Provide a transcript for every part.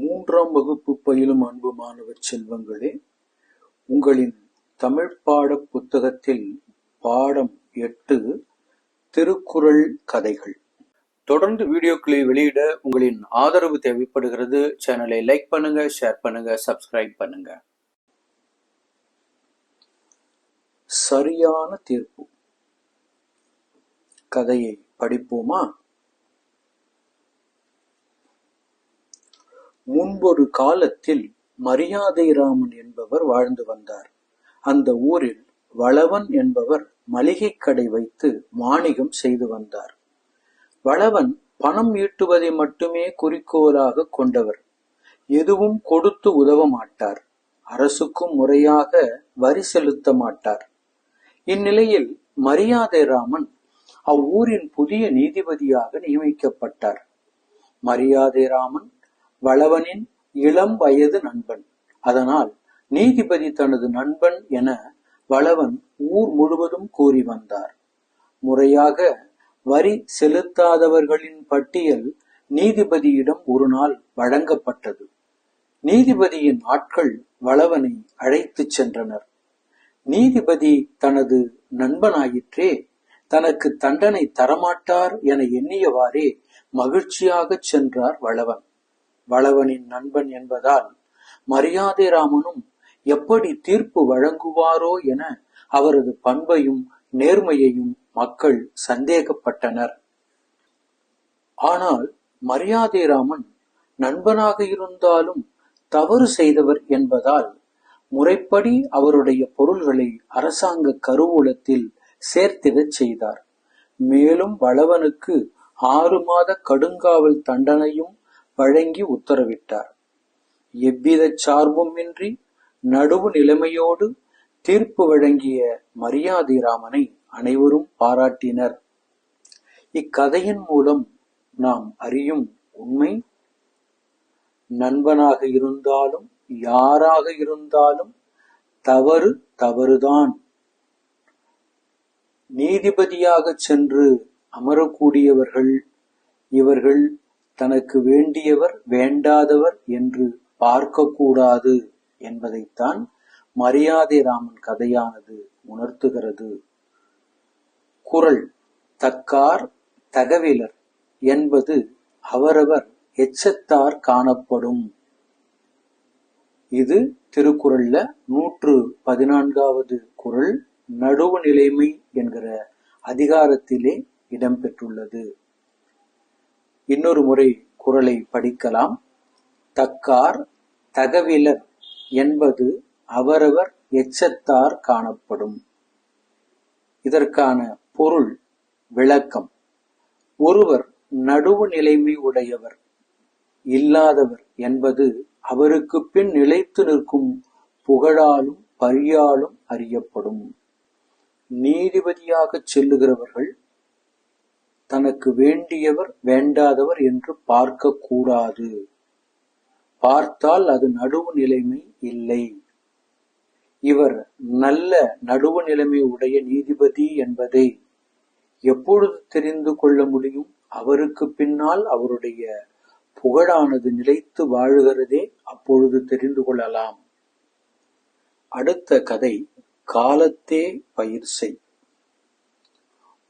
மூன்றாம் வகுப்பு பயிலும் அன்பு மாணவ செல்வங்களே உங்களின் தமிழ் பாட புத்தகத்தில் பாடம் எட்டு திருக்குறள் கதைகள். தொடர்ந்து வீடியோக்களை வெளியிட உங்களின் ஆதரவு தேவைப்படுகிறது. சேனலை லைக் பண்ணுங்க ஷேர் பண்ணுங்க சப்ஸ்கிரைப் பண்ணுங்க. சரியான தீர்ப்பு. கதையை படிப்போமா? முன்பொரு காலத்தில் மரியாதை ராமன் என்பவர் வாழ்ந்து வந்தார். அந்த ஊரில் வளவன் என்பவர் மளிகை கடை வைத்து வாணிகம் செய்து வந்தார். வளவன் பணம் ஈட்டுவதை மட்டுமே குறிக்கோளாக கொண்டவர். எதுவும் கொடுத்து உதவ மாட்டார். அரசுக்கும் முறையாக வரி செலுத்த மாட்டார். இந்நிலையில் மரியாதை ராமன் அவ்வூரின் புதிய நீதிபதியாக நியமிக்கப்பட்டார். மரியாதை ராமன் வளவனின் இளம் வயது நண்பன். அதனால் நீதிபதி தனது நண்பன் என வளவன் ஊர் முழுவதும் கூறி வந்தார். முறையாக வரி செலுத்தாதவர்களின் பட்டியல் நீதிபதியிடம் ஒரு நாள் வழங்கப்பட்டது. நீதிபதியின் ஆட்கள் வளவனை அழைத்துச் சென்றனர். நீதிபதி தனது நண்பனாயிற்றே தனக்கு தண்டனை தரமாட்டார் என எண்ணியவாறே மகிழ்ச்சியாகச் சென்றார் வளவன். வளவனின் நண்பன் என்பதால் மரியாதை ராமனும் எப்படி தீர்ப்பு வழங்குவாரோ என அவரது பண்பையும் நேர்மையையும் மக்கள் சந்தேகப்பட்டனர். ஆனால் மரியாதை ராமன் நண்பனாக இருந்தாலும் தவறு செய்தவர் என்பதால் முறைப்படி அவருடைய பொருள்களை அரசாங்க கருவூலத்தில் சேர்த்திடச் செய்தார். மேலும் வளவனுக்கு ஆறு மாத கடுங்காவல் தண்டனையும் வழங்கி உத்தரவிட்டார். எவ்வித சார்புமின்றி நடுவு நிலைமையோடு தீர்ப்பு வழங்கிய மரியாதை ராமனை அனைவரும் பாராட்டினர். இக்கதையின் மூலம் நாம் அறியும் உண்மை. நண்பனாக இருந்தாலும் யாராக இருந்தாலும் தவறு தவறுதான். நீதிபதியாக சென்று அமரக்கூடியவர்கள் இவர்கள் தனக்கு வேண்டியவர் வேண்டாதவர் என்று பார்க்கக்கூடாது என்பதைத்தான் மரியாதை ராமன் கதையானது உணர்த்துகிறது. குரல் தக்கார் தகவிலர் என்பது அவரவர் எச்சத்தார் காணப்படும். இது திருக்குறள்ல நூற்று பதினான்காவது குரல் நடுவு நிலைமை என்கிற அதிகாரத்திலே இடம்பெற்றுள்ளது. இன்னொரு முறை குரலை படிக்கலாம். தக்கார் தகவிலர் என்பது அவரவர் எச்சத்தார் காணப்படும். இதற்கான பொருள் விளக்கம். ஒருவர் நடுவு நிலைமை உடையவர் இல்லாதவர் என்பது அவருக்கு பின் நிலைத்து நிற்கும் புகழாலும் பரியாலும் அறியப்படும். நீதிபதியாகச் செல்லுகிறவர்கள் தனக்கு வேண்டியவர் வேண்டாதவர் என்று பார்க்க கூடாது பார்த்தால் அது நடுவு நிலைமை இல்லை. இவர் நல்ல நடுவு நிலைமை உடைய நீதிபதி என்பதை எப்பொழுது தெரிந்து கொள்ள முடியும்? அவருக்கு பின்னால் அவருடைய புகழானது நிலைத்து வாழுகிறதே அப்பொழுது தெரிந்து கொள்ளலாம். அடுத்த கதை காலத்தே பயிர் செய்.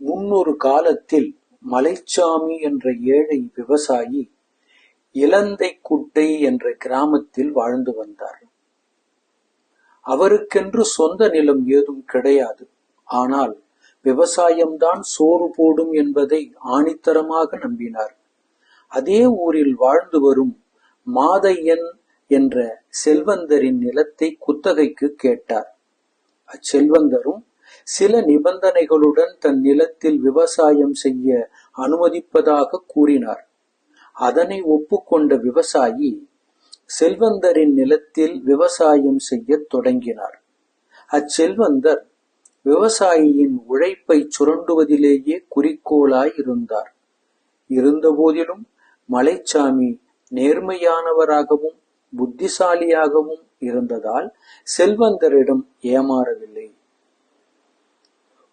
முன்னொரு காலத்தில் மலைச்சாமி என்ற ஏழை விவசாயி இலந்தை குட்டை என்ற கிராமத்தில் வாழ்ந்து வந்தார். அவருக்கென்று சொந்த நிலம் ஏதும் கிடையாது. ஆனால் விவசாயம்தான் சோறு போடும் என்பதை ஆணித்தரமாக நம்பினார். அதே ஊரில் வாழ்ந்து வரும் மாதையன் என்ற செல்வந்தரின் நிலத்தை குத்தகைக்கு கேட்டார். அச்செல்வந்தரும் சில நிபந்தனைகளுடன் தன் நிலத்தில் விவசாயம் செய்ய அனுமதிப்பதாக கூறினார். அதனை ஒப்புக்கொண்ட விவசாயி செல்வந்தரின் நிலத்தில் விவசாயம் செய்யத் தொடங்கினார். அச்செல்வந்தர் விவசாயியின் உழைப்பை சுரண்டுவதிலேயே குறிக்கோளாய் இருந்தார். இருந்தபோதிலும் மலைச்சாமி நேர்மையானவராகவும் புத்திசாலியாகவும் இருந்ததால் செல்வந்தரிடம் ஏமாறவில்லை.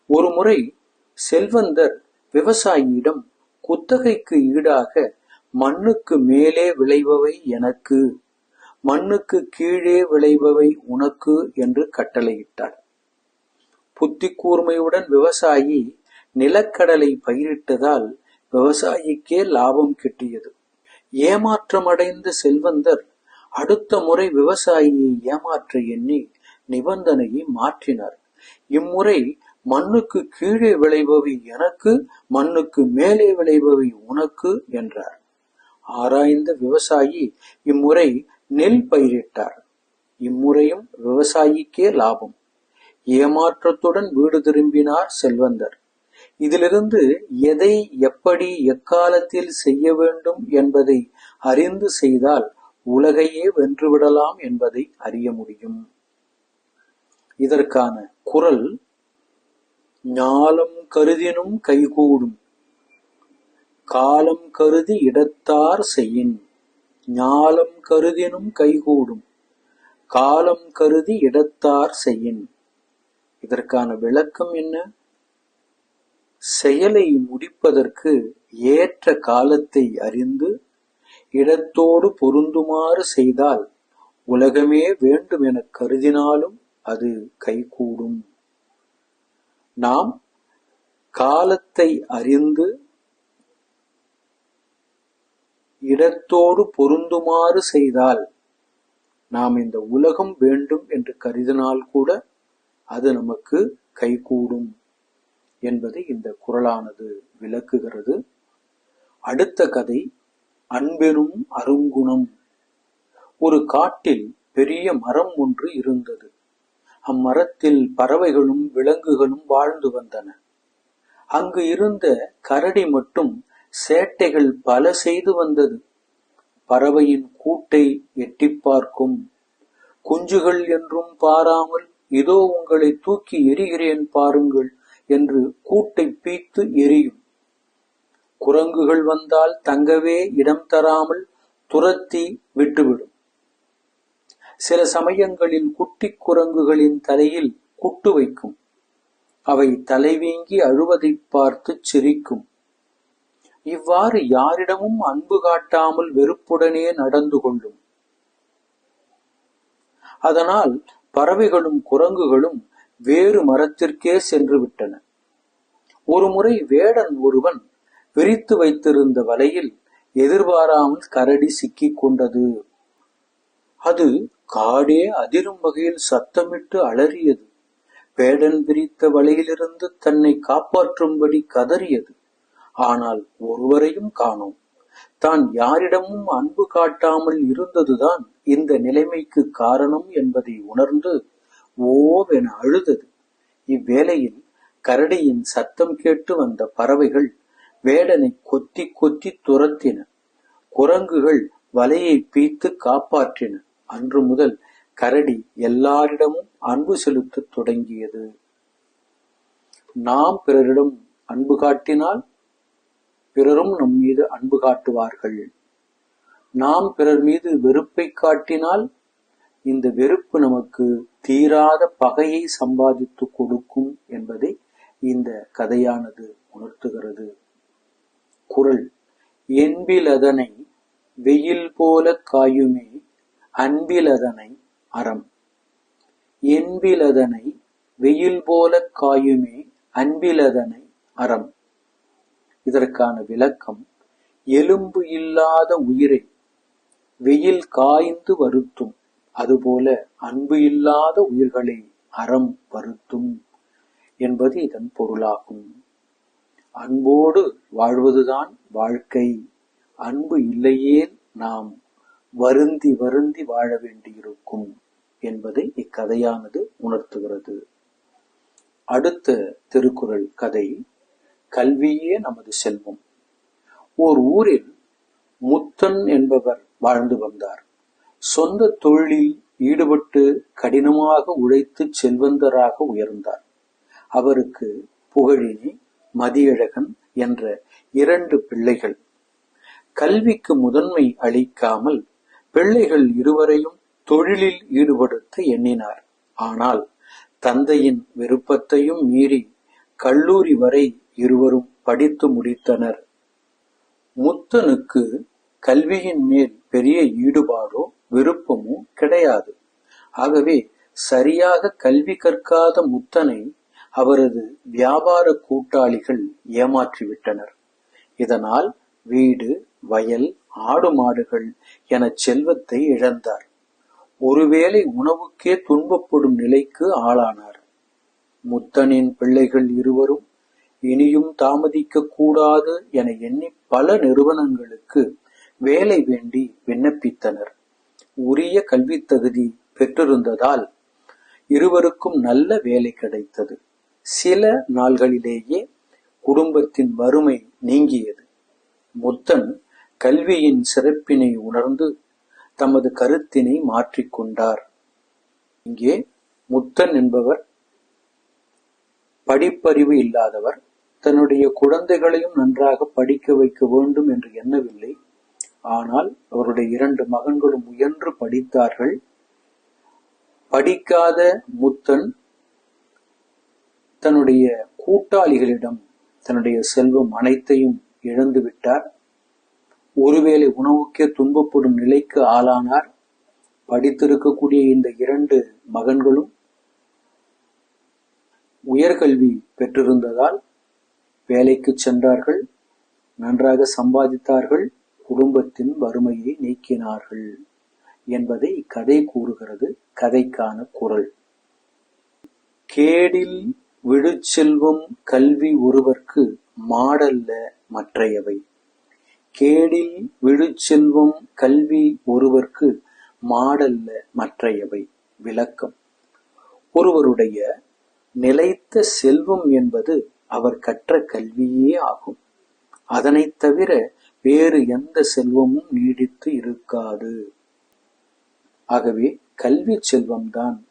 ஒருமுறை செல்வந்தர் விவசாயியிடம் குத்தகைக்கு ஈடாக மண்ணுக்கு மேலே விளைபவை எனக்கு மண்ணுக்கு கீழே விளைபவை உனக்கு என்று கட்டளையிட்டார். புத்தி கூர்மையுடன் விவசாயி நிலக்கடலை பயிரிட்டதால் விவசாயிக்கே லாபம் கிட்டியது. ஏமாற்றமடைந்த செல்வந்தர் அடுத்த முறை விவசாயியை ஏமாற்ற எண்ணி நிபந்தனையை மாற்றினார். இம்முறை மண்ணுக்கு கீழே விளைபவை எனக்கு மண்ணுக்கு மேலே விளைபவை உனக்கு என்றார். ஆராய்ந்த விவசாயி இம்முறை நெல் பயிரிட்டார். இம்முறையும் விவசாயிக்கே லாபம். ஏமாற்றத்துடன் வீடு திரும்பினார் செல்வந்தர். இதிலிருந்து எதை எப்படி எக்காலத்தில் செய்ய வேண்டும் என்பதை அறிந்து செய்தால் உலகையே வென்றுவிடலாம் என்பதை அறிய முடியும். இதற்கான குரல் ஞாலம் கருதினும் கைகூடும். காலம் கருதி இடத்தார் செய்யின். ஞாலம் கருதினும் கைகூடும். காலம் கருதி இடத்தார் செய்யின். இதற்கான விளக்கம் என்ன? செயலை முடிப்பதற்கு ஏற்ற காலத்தை அறிந்து இடத்தோடு பொருந்துமாறு செய்தால் உலகமே வேண்டும் என கருதினாலும் அது கைகூடும். நாம் காலத்தை அறிந்து இடத்தோடு பொருந்துமாறு செய்தால் நாம் இந்த உலகம் வேண்டும் என்று கருதினால் கூட அது நமக்கு கைகூடும் என்பதை இந்த குரலானது விளக்குகிறது. அடுத்த கதை அன்பெனும் அருங்குணம். ஒரு காட்டில் பெரிய மரம் ஒன்று இருந்தது. அம்மரத்தில் பறவைகளும் விலங்குகளும் வாழ்ந்து வந்தன. அங்கு இருந்த கரடி மட்டும் சேட்டைகள் பல செய்து வந்தது. பறவையின் கூட்டை எட்டி பார்க்கும். குஞ்சுகள் என்றும் பாராமல் இதோ உங்களை தூக்கி எரிகிறேன் பாருங்கள் என்று கூட்டை பீத்து எரியும். குரங்குகள் வந்தால் தங்கவே இடம் தராமல் துரத்தி விட்டுவிடும். சில சமயங்களில் குட்டி குரங்குகளின் தலையில் குட்டு வைக்கும். அவை தலைவீங்கி அழுவதைப் பார்த்து சிரிக்கும். இவ்வாறு யாரிடமும் அன்பு காட்டாமல் வெறுப்புடனே நடந்து கொள்ளும். அதனால் பறவைகளும் குரங்குகளும் வேறு மரத்திற்கே சென்று விட்டன. ஒருமுறை வேடன் ஒருவன் விரித்து வைத்திருந்த வலையில் எதிர்பாராமல் கரடி சிக்கிக் கொண்டது. அது காடே அதிரும் வகையில் சத்தமிட்டு அலறியது. வேடன் பிரித்த வலையிலிருந்து தன்னை காப்பாற்றும்படி கதறியது. ஆனால் ஒருவரையும் காணோம். தான் யாரிடமும் அன்பு காட்டாமல் இருந்ததுதான் இந்த நிலைமைக்கு காரணம் என்பதை உணர்ந்து ஓவென அழுதது. இவ்வேளையில் கரடியின் சத்தம் கேட்டு வந்த பறவைகள் வேடனை கொத்தி கொத்தி துரத்தின. குரங்குகள் வலையை பீத்து காப்பாற்றின. அன்று முதல் கரடி எல்லாரிடமும் அன்பு செலுத்தத் தொடங்கியது. நாம் பிறரிடம் அன்பு காட்டினால் பிறரும் நம் மீது அன்பு காட்டுவார்கள். நாம் பிறர் மீது வெறுப்பை காட்டினால் இந்த வெறுப்பு நமக்கு தீராத பகையை சம்பாதித்து கொடுக்கும் என்பதை இந்த கதையானது உணர்த்துகிறது. குரல் என்பிலதனை வெயில் போல காயுமே அன்பிலதனை அறம். என்பிலதனை வெயில் போல காயுமே அன்பிலதனை அறம். இதற்கான விளக்கம் எலும்பு இல்லாத உயிரை வெயில் காய்ந்து வருத்தும் அதுபோல அன்பு இல்லாத உயிர்களை அறம் வருத்தும் என்பது இதன் பொருளாகும். அன்போடு வாழ்வதுதான் வாழ்க்கை அன்பு இல்லையே நாம் வருந்தி வருந்தி வாழ வேண்டியிருக்கும் என்பதை இக்கதையானது உணர்த்துகிறது. அடுத்த திருக்குறள் கதை கல்வியே நமது செல்வம். ஓர் ஊரில் முத்தன் என்பவர் வாழ்ந்து வந்தார். சொந்த தொழிலில் ஈடுபட்டு கடினமாக உழைத்து செல்வந்தராக உயர்ந்தார். அவருக்கு புகழினி மதியழகன் என்ற இரண்டு பிள்ளைகள். கல்விக்கு முதன்மை அளிக்காமல் பிள்ளைகள் இருவரையும் தொழிலில் ஈடுபடுத்த எண்ணினார். ஆனால் தந்தையின் விருப்பத்தையும் மீறி கல்லூரி வரை இருவரும் படித்து முடித்தனர். முத்தனுக்கு கல்வியின் மேல் பெரிய ஈடுபாடோ விருப்பமோ கிடையாது. ஆகவே சரியாக கல்வி கற்காத முத்தனை அவரது வியாபார கூட்டாளிகள் ஏமாற்றிவிட்டனர். இதனால் வீடு வயல் ஆடு மாடுகள் என செல்வத்தை இழந்தார். ஒருவேளை உணவுக்கே துன்பப்படும் நிலைக்கு ஆளானார். முத்தனின் பிள்ளைகள் இருவரும் இனியும் தாமதிக்க கூடாது என எண்ணி பல நிறுவனங்களுக்கு வேலை வேண்டி விண்ணப்பித்தனர். உரிய கல்வி தகுதி பெற்றிருந்ததால் இருவருக்கும் நல்ல வேலை கிடைத்தது. சில நாள்களிலேயே குடும்பத்தின் வறுமை நீங்கியது. முத்தன் கல்வியின் சிறப்பினை உணர்ந்து தமது கருத்தினை மாற்றிக்கொண்டார். இங்கே முத்தன் என்பவர் படிப்பறிவு இல்லாதவர். தன்னுடைய குழந்தைகளையும் நன்றாக படிக்க வைக்க வேண்டும் என்று எண்ணவில்லை. ஆனால் அவருடைய இரண்டு மகன்களும் முயன்று படித்தார்கள். படிக்காத முத்தன் தன்னுடைய கூட்டாளிகளிடம் தன்னுடைய செல்வம் அனைத்தையும் இழந்து விட்டார் ஒருவேளை உணவுக்கே துன்பப்படும் நிலைக்கு ஆளானார். படித்திருக்கக்கூடிய இந்த இரண்டு மகன்களும் உயர்கல்வி பெற்றிருந்ததால் வேலைக்கு சென்றார்கள். நன்றாக சம்பாதித்தார்கள். குடும்பத்தின் வறுமையை நீக்கினார்கள் என்பதை இக்கதை கூறுகிறது. கதைக்கான குரல். கேடில் விழுச்செல்வம் கல்வி ஒருவர்க்கு மாடல்ல மற்றையவை. கேடில் விழுச்செல்வம் கல்வி ஒருவர்க்கு மாடல்ல மற்றையவை. விளக்கம். ஒருவருடைய நிலைத்த செல்வம் என்பது அவர் கற்ற கல்வியே ஆகும். அதனைத் தவிர வேறு எந்த செல்வமும் நீடித்து இருக்காது. ஆகவே கல்வி செல்வம்தான்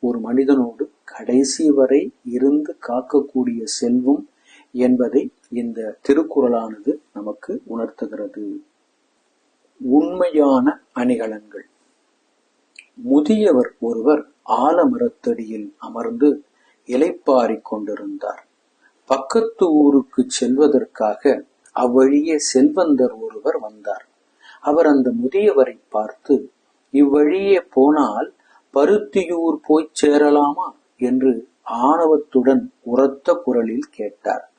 ஒரு மனிதனோடு கடைசி வரை இருந்து காக்கக்கூடிய செல்வம் என்பதை இந்த திருக்குறளானது நமக்கு உணர்த்துகிறது. உண்மையான அணிகலன்கள். முதியவர் ஒருவர் ஆலமரத்தடியில் அமர்ந்து இலைப்பாரிக் கொண்டிருந்தார். பக்கத்து ஊருக்கு செல்வதற்காக அவ்வழியே செல்வந்தர் ஒருவர் வந்தார். அவர் அந்த முதியவரை பார்த்து இவ்வழியே போனால் பருத்தியூர் போய்ச் சேரலாமா? என்று ஆணவத்துடன் உரத்த குரலில் கேட்டார்.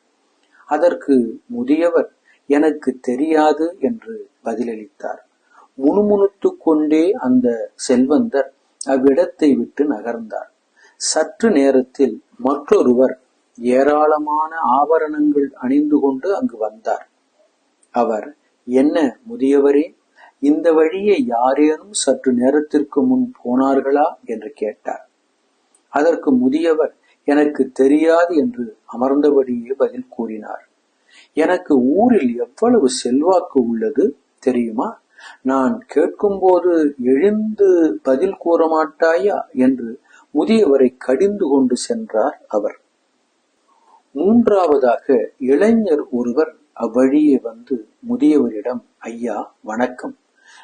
அதற்கு முதியவர் எனக்கு தெரியாது என்று பதிலளித்தார். முணுமுணுத்து கொண்டே அந்த செல்வந்தர் அவ்விடத்தை விட்டு நகர்ந்தார். சற்று நேரத்தில் மற்றொருவர் ஏராளமான ஆபரணங்கள் அணிந்து கொண்டு அங்கு வந்தார். அவர் என்ன முதியவரே இந்த வழியை யாரேனும் சற்று நேரத்திற்கு முன் போனார்களா? என்று கேட்டார். அதற்கு முதியவர் எனக்கு தெரியாது என்று அமர்ந்தபடியே பதில் கூறினார். எனக்கு ஊரில் எவ்வளவு செல்வாக்கு உள்ளது தெரியுமா? நான் கேட்கும்போது எழுந்து பதில் கூற மாட்டாயா? என்று முதியவரை கடிந்து கொண்டு சென்றார் அவர். மூன்றாவதாக இளைஞர் ஒருவர் அவ்வழியே வந்து முதியவரிடம் ஐயா வணக்கம்.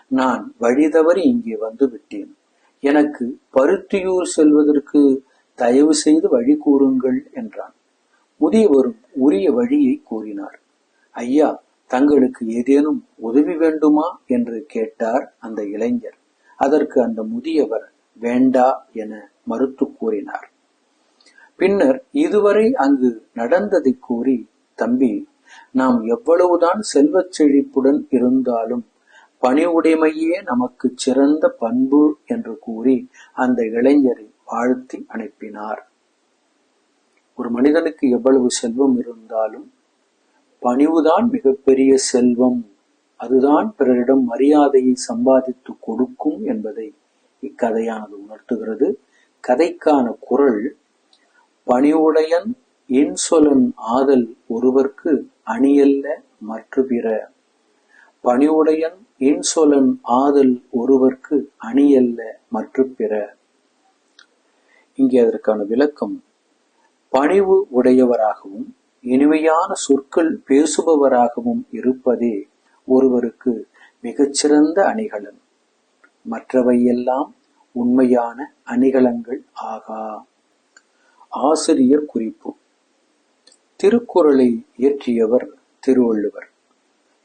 நான் வழி தவறி இங்கே வந்து விட்டேன். எனக்கு பருத்தியூர் செல்வதற்கு தயவு செய்து வழி கூறுங்கள் என்றான். முதியவரும் உரிய வழியை கூறினார். ஐயா தங்களுக்கு ஏதேனும் உதவி வேண்டுமா? என்று கேட்டார் அந்த இளைஞர். அதற்கு அந்த முதியவர் வேண்டா என மறுத்து கூறினார். பின்னர் இதுவரை அங்கு நடந்ததை கூறி தம்பி நாம் எவ்வளவுதான் செல்வச் செழிப்புடன் இருந்தாலும் பணிவுடைமையே நமக்கு சிறந்த பண்பு என்று கூறி அந்த இளைஞரை வாழ்த்தி அனுப்பினார். ஒரு மனிதனுக்கு எவ்வளவு செல்வம் இருந்தாலும் பணிவுதான் மிகப்பெரிய செல்வம். அதுதான் பிறரிடம் மரியாதையை சம்பாதித்து கொடுக்கும் என்பதை இக்கதையானது உணர்த்துகிறது. கதைக்கான குரல் பணிவுடையன் இன்சொலன் ஆதல் ஒருவர்க்கு அணியல்ல மற்ற பிற. பணிவுடையன் இன்சொலன் ஆதல் ஒருவர்க்கு அணியல்ல மற்ற பிற. இங்கே அதற்கான விளக்கம். பணிவு உடையவராகவும் இனிமையான சொற்கள் பேசுபவராகவும் இருப்பதே ஒருவருக்கு மிகச்சிறந்த அணிகலன். மற்றவையெல்லாம் உண்மையான அணிகலன்கள் ஆகா. ஆசிரியர் குறிப்பு. திருக்குறளை இயற்றியவர் திருவள்ளுவர்.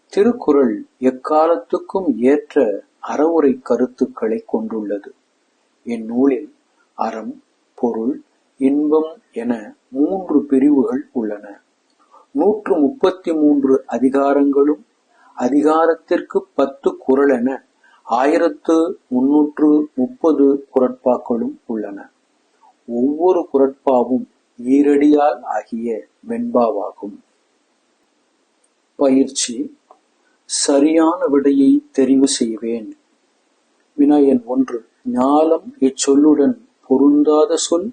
திருக்குறள் எக்காலத்துக்கும் ஏற்ற அறவுரை கருத்துக்களை கொண்டுள்ளது. இந்நூலில் அறம் பொருள் இன்பம் என மூன்று பிரிவுகள் உள்ளன. நூற்று முப்பத்தி மூன்று அதிகாரங்களும் அதிகாரத்திற்கு பத்து குரல் என ஆயிரத்து முன்னூற்று முப்பது குரட்பாக்களும் உள்ளன. ஒவ்வொரு குரட்பாவும் ஈரடியால் ஆகிய வெண்பாவாகும். பயிற்சி. சரியான விடையை தெரிவு செய்வேன். வினாயன் ஒன்று ஞாலம் இச்சொல்லுடன் பொருந்தாத சொல்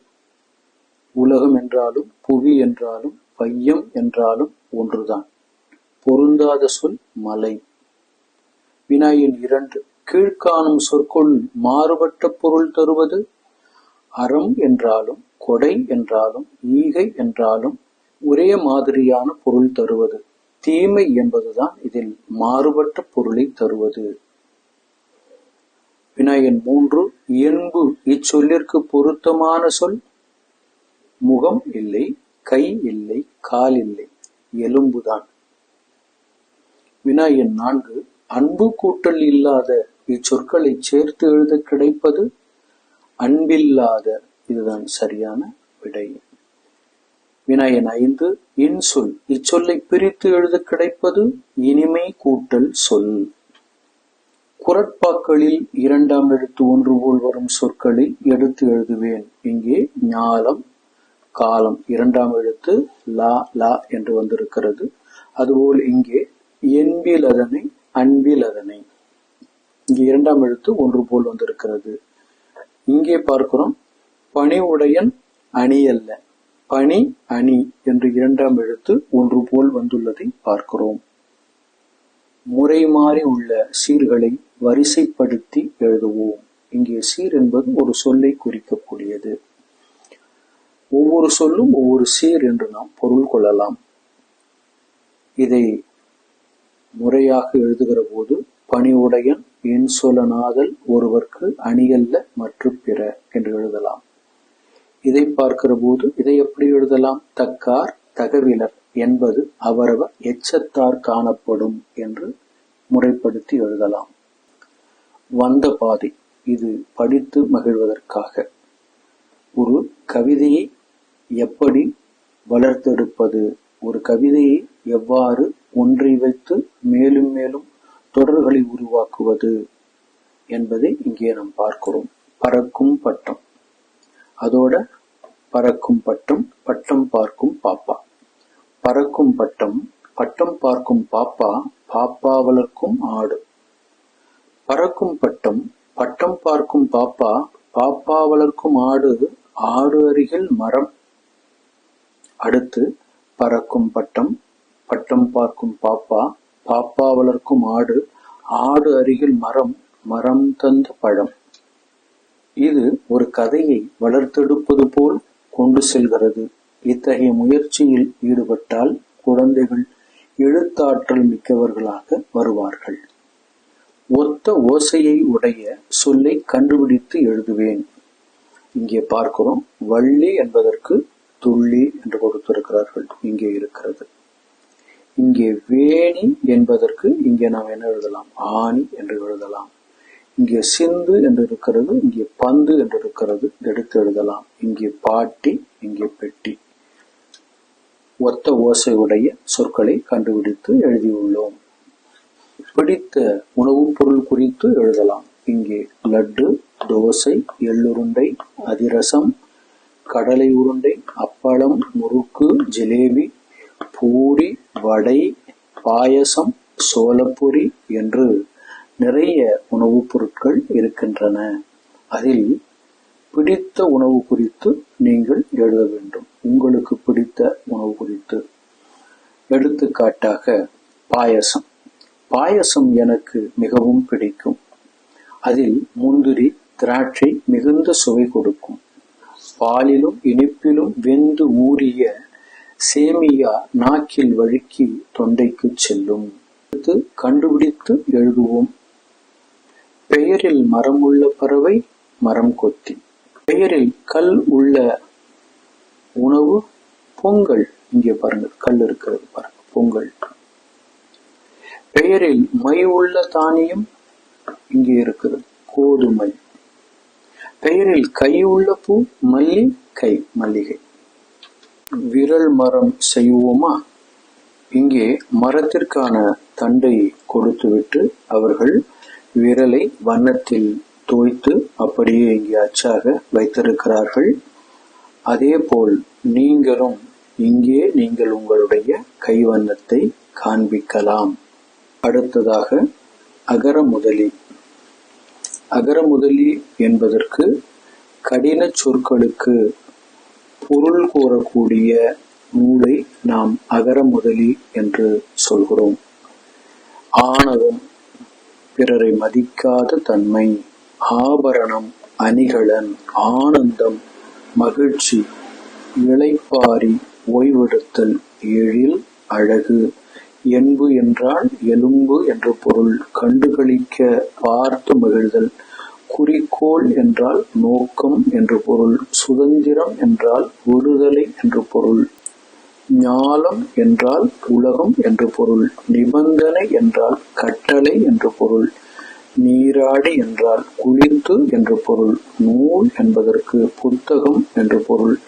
உலகம் என்றாலும் புவி என்றாலும் பையம் என்றாலும் ஒன்றுதான். பொருந்தாத சொல் மலை. வினாயின் இரண்டு கீழ்காணும் சொற்கொள் மாறுபட்ட பொருள் தருவது அறம் என்றாலும் கொடை என்றாலும் ஈகை என்றாலும் ஒரே மாதிரியான பொருள் தருவது. தீமை என்பதுதான் இதில் மாறுபட்ட பொருளை தருவது. வினாயன் மூன்று இயல்பு இச்சொல்லிற்கு பொருத்தமான சொல் முகம் இல்லை கை இல்லை கால் இல்லை எலும்புதான். வினாயன் நான்கு அன்பு கூட்டல் இல்லாத இச்சொற்களை சேர்த்து எழுத கிடைப்பது அன்பில்லாத இதுதான் சரியான விடை. வினாயன் ஐந்து இன்சொல் இச்சொல்லை பிரித்து எழுத கிடைப்பது இனிமை கூட்டல் சொல். குரட்பாக்களில் இரண்டாம் எழுத்து ஒன்று போல் வரும் சொற்களை எடுத்து எழுதுவேன். இங்கே ஞாலம் காலம் இரண்டாம் எழுத்து லா லா என்று வந்திருக்கிறது. அதுபோல் இங்கே என்பில் அதனை அன்பில் அதனை. இங்கே இரண்டாம் எழுத்து ஒன்று போல் வந்திருக்கிறது. இங்கே பார்க்கிறோம். பணி உடையன் அணி அல்ல. பணி அணி என்று இரண்டாம் எழுத்து ஒன்று போல் வந்துள்ளதை பார்க்கிறோம். முறை மாறி உள்ள சீர்களை வரிசைப்படுத்தி எழுதுவோம். இங்கே சீர் என்பது ஒரு சொல்லை குறிக்கக்கூடியது. ஒவ்வொரு சொல்லும் ஒவ்வொரு சீர் என்று நாம் பொருள் கொள்ளலாம். இதை முறையாக எழுதுகிற போது பணிவுடையன் என் சொலனாதல் ஒருவர்க்கு அணியல்ல மற்றும் பிற என்று எழுதலாம். இதை பார்க்கிற போது இதை எப்படி எழுதலாம்? தக்கார் தகவிலர். என்பது அவரவர் எச்சத்தார் காணப்படும் என்று முறைப்படுத்தி எழுதலாம். வந்த பாதை இது படித்து மகிழ்வதற்காக. ஒரு கவிதையை எப்படி வளர்த்தெடுப்பது? ஒரு கவிதையை எவ்வாறு ஒன்றை வைத்து மேலும் மேலும் தொடர்களை உருவாக்குவது என்பதை இங்கே நாம் பார்க்கிறோம். பறக்கும் பட்டம். அதோட பறக்கும் பட்டம் பட்டம் பார்க்கும் பாப்பா. பறக்கும் பட்டம் பட்டம் பார்க்கும் பாப்பா பாப்பா வளர்க்கும் ஆடு. பறக்கும் பட்டம் பட்டம் பார்க்கும் பாப்பா பாப்பா வளர்க்கும் ஆடு ஆடு அருகில் மரம். அடுத்து பறக்கும் பட்டம் பட்டம் பார்க்கும் பாப்பா பாப்பா வளர்க்கும் ஆடு ஆடு அருகில் மரம் மரம் தந்த பழம். இது ஒரு கதையை வளர்த்தெடுப்பது போல் கொண்டு செல்கிறது. இத்தகைய முயற்சியில் ஈடுபட்டால் குழந்தைகள் எழுத்தாற்றல் மிக்கவர்களாக வருவார்கள். ஒத்த ஓசையை உடைய சொல்லை கண்டுபிடித்து எழுதுவேன். இங்கே பார்க்கிறோம் வள்ளி என்பதற்கு துள்ளி என்று கொடுத்திருக்கிறார்கள். இங்கே இருக்கிறது. இங்கே வேணி என்பதற்கு இங்கே நாம் என்ன எழுதலாம்? ஆணி என்று எழுதலாம். இங்கே சிந்து என்று இருக்கிறது இங்கே பந்து என்று இருக்கிறது எடுத்து எழுதலாம். இங்கே பாட்டி இங்கே பெட்டி. ஒத்த ஓசையுடைய சொற்களை கண்டுபிடித்து எழுதியுள்ளோம். பிடித்த உணவுப் பொருள் குறித்து எழுதலாம். இங்கே லட்டு தோசை எள்ளுருண்டை அதிரசம் கடலை உருண்டை அப்பளம் முறுக்கு ஜிலேபி பூரி வடை பாயசம் சோளப்பொரி என்று நிறைய உணவுப் பொருட்கள் இருக்கின்றன. அதில் பிடித்த உணவு குறித்து நீங்கள் எழுத வேண்டும். உங்களுக்கு பிடித்த உணவு குறித்து. எடுத்துக்காட்டாக பாயசம். பாயசம் எனக்கு மிகவும் பிடிக்கும். அதில் முந்திரி திராட்சை மிகுந்த சுவை கொடுக்கும். பாலிலும் இனிப்பிலும் வெந்து ஊறிய சேமியா நாக்கில் வழுக்கி தொண்டைக்கு செல்லும். கண்டுபிடித்து எழுதுவோம். பெயரில் மரமுள்ள பறவை மரம் கொத்தி. பெயரில் கல் உள்ள உணவு பொங்கல். இங்கே பாருங்க கல் இருக்கிறது பாருங்க பொங்கல். பெயரில் மை உள்ள தானியம் இங்கே இருக்கிறது கோதுமை. பெயரில் கை உள்ள பூ மல்லி கை மல்லிகை. விரல் மரம் செய்வோமா? இங்கே மரத்திற்கான தண்டை கொடுத்துவிட்டு அவர்கள் விரலை வண்ணத்தில் தோய்த்து அப்படியே இங்கே அச்சாக வைத்திருக்கிறார்கள். அதேபோல் நீங்களும் இங்கே நீங்கள் உங்களுடைய கைவண்ணத்தை காண்பிக்கலாம். அடுத்ததாக அகரமுதலி. அகரமுதலி என்பதற்கு கடின சொற்களுக்கு பொருள் கூறக்கூடிய நூலை நாம் அகரமுதலி என்று சொல்கிறோம். ஆணவம் பிறரை மதிக்காத தன்மை. ஆபரணம் அணிகலன் ஆனந்தம் மகிழ்ச்சி இளைப்பாரி ஓய்வெடுத்தல் எழில் அழகு என்பு என்றால் எலும்பு என்ற பொருள் கண்டுகளிக்க பார்த்து மகிழ்தல் குறிக்கோள் என்றால் நோக்கம் என்று பொருள் சுதந்திரம் என்றால் விடுதலை என்று பொருள் ஞாலம் என்றால் உலகம் என்று பொருள் நிபந்தனை என்றால் கட்டளை என்று பொருள் நீராடி என்றால் குளிர்ந்து என்று பொருள் நூல் என்பதற்கு புத்தகம் என்று பொருள்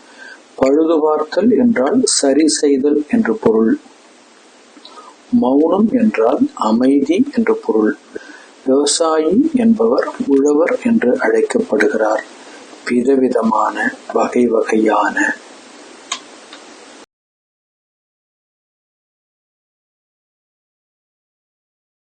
பழுது பார்த்தல் என்றால் சரி செய்தல் என்று பொருள் மௌனம் என்றால் அமைதி என்று பொருள் விவசாயி என்பவர் உழவர் என்று அழைக்கப்படுகிறார். விதவிதமான வகை வகையான